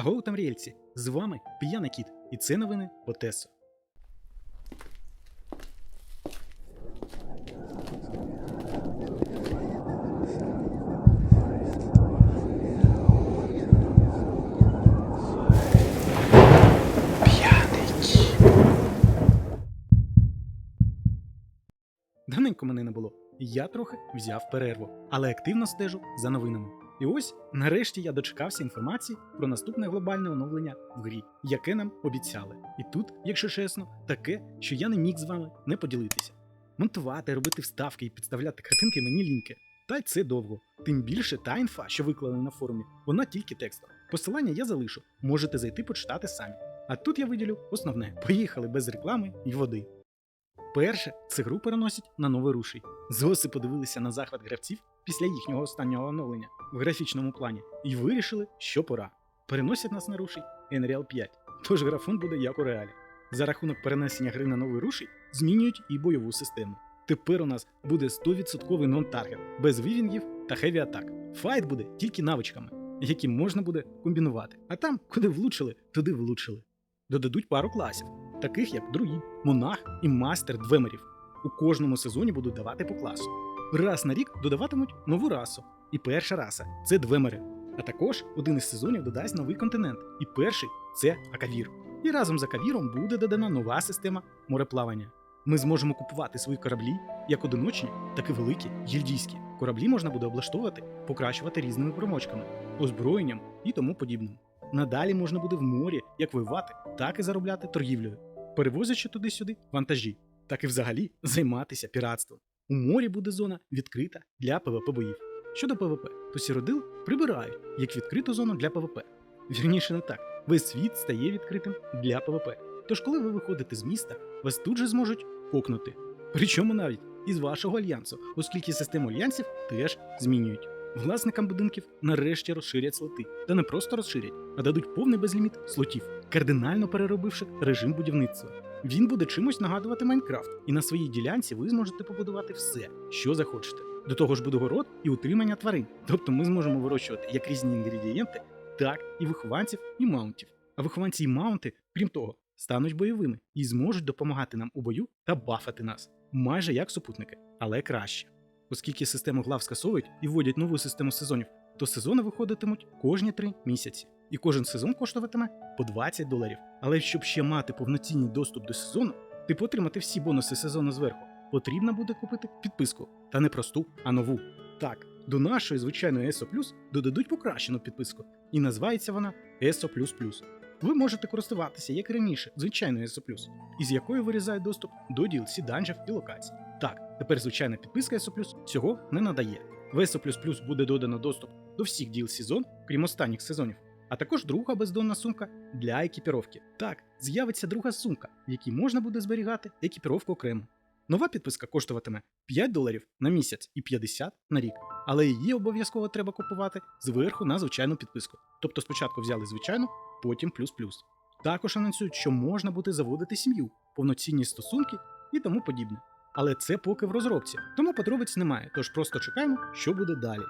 Агоу там рельці, з вами П'яний Кіт, і це новини Отесо. Давненько мене не було, я трохи взяв перерву, але активно стежу за новинами. І ось нарешті я дочекався інформації про наступне глобальне оновлення в грі, яке нам обіцяли. І тут, якщо чесно, таке, що я не міг з вами не поділитися. Монтувати, робити вставки і підставляти картинки мені ліньки. Та й це довго. Тим більше та інфа, що виклали на форумі, вона тільки текстом. Посилання я залишу, можете зайти почитати самі. А тут я виділю основне: поїхали без реклами і води. Перше, це гру переносять на новий рушій. Зоси подивилися на захват гравців після їхнього останнього оновлення в графічному плані і вирішили, що пора. Переносять нас на рушій Unreal 5, тож графон буде як у реалі. За рахунок перенесення гри на новий рушій змінюють і бойову систему. Тепер у нас буде 100% нон-таргет, без вивінгів та хеві атак. Файт буде тільки навичками, які можна буде комбінувати. А там, куди влучили, туди влучили. Додадуть пару класів, таких як друїд, монах і мастер двемерів. У кожному сезоні будуть давати по класу. Раз на рік додаватимуть нову расу. І перша раса це двемери. А також один із сезонів додасть новий континент. І перший це Акавір. І разом з Акавіром буде додана нова система мореплавання. Ми зможемо купувати свої кораблі як одиночні, так і великі, гільдійські. Кораблі можна буде облаштовувати, покращувати різними примочками, озброєнням і тому подібним. Надалі можна буде в морі як воювати, так і заробляти торгівлею, перевозячи туди-сюди вантажі, так і взагалі займатися піратством. У морі буде зона відкрита для ПВП боїв. Щодо ПВП, то сіродил прибирають як відкриту зону для ПВП. Вірніше не так, весь світ стає відкритим для ПВП. Тож, коли ви виходите з міста, вас тут же зможуть кокнути. Причому навіть із вашого альянсу, оскільки систему альянсів теж змінюють. Власникам будинків нарешті розширять слоти, та не просто розширять, а дадуть повний безліміт слотів, кардинально переробивши режим будівництва. Він буде чимось нагадувати Майнкрафт, і на своїй ділянці ви зможете побудувати все, що захочете. До того ж буде город і утримання тварин. Тобто ми зможемо вирощувати як різні інгредієнти, так і вихованців і маунтів. А вихованці і маунти, крім того, стануть бойовими і зможуть допомагати нам у бою та бафати нас, майже як супутники, але краще. Оскільки систему глав скасовують і вводять нову систему сезонів, то сезони виходитимуть кожні три місяці, і кожен сезон коштуватиме по 20 доларів. Але щоб ще мати повноцінний доступ до сезону, типу отримати всі бонуси сезону зверху, потрібно буде купити підписку, та не просту, а нову. Так, до нашої звичайної ESO Plus додадуть покращену підписку, і називається вона ESO++. Ви можете користуватися, як і раніше, звичайною ESO із якою вирізає доступ до DLC данжів і локацій. Так, тепер звичайна підписка ESO цього не надає. В ESO++ буде додано доступ до всіх DLC зон, крім останніх сезонів, а також друга бездонна сумка для екіпіровки. Так, з'явиться друга сумка, в якій можна буде зберігати екіпіровку окремо. Нова підписка коштуватиме 5 доларів на місяць і 50 на рік, але її обов'язково треба купувати зверху на звичайну підписку. Тобто спочатку взяли звичайну, потім плюс-плюс. Також анонсують, що можна буде заводити сім'ю, повноцінні стосунки і тому подібне. Але це поки в розробці, тому подробиць немає, тож просто чекаємо, що буде далі.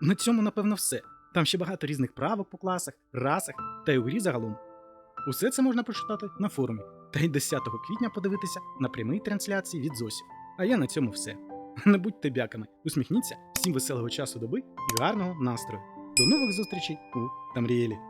На цьому, напевно, все. Там ще багато різних правок по класах, расах та й у грі загалом. Усе це можна прочитати на форумі, та й 10 квітня подивитися на прямій трансляції від ЗОСів. А я на цьому все. Не будьте бяками, усміхніться, всім веселого часу доби і гарного настрою. До нових зустрічей у Тамрієлі.